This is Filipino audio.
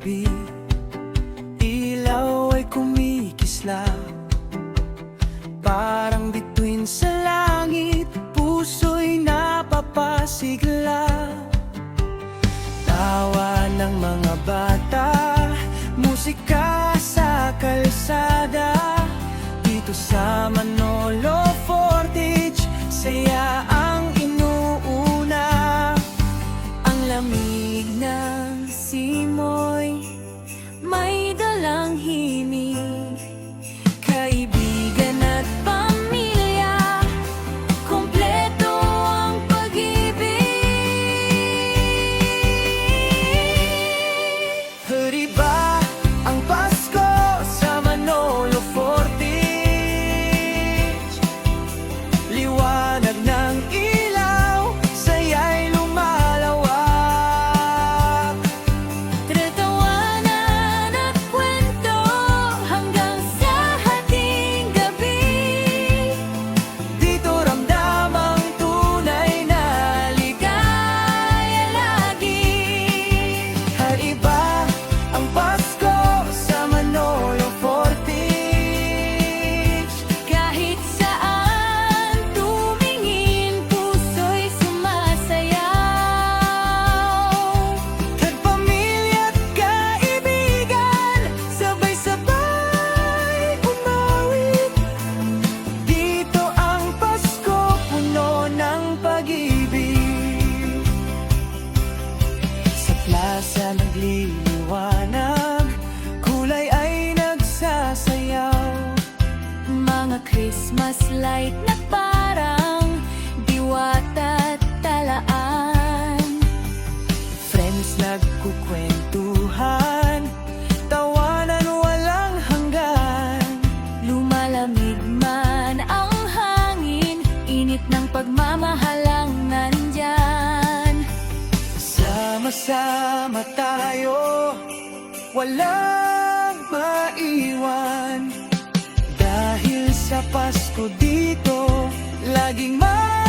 gabi Ilaw ay kumikislap Parang bituin sa langit Puso'y napapasigla. Tawa ng mga bata Musika sa kalsada. Dito sa Manolo Fortich Saya ang inuuna. Ang lamig ng simoy May dalang himig Christmas light na parang Diwata at talaan. Friends nagkukwentuhan Tawanan walang hanggan. Lumalamig man ang hangin Init ng pagmamahalang nandyan. Sama-sama tayo Walang Pasko dito Laging may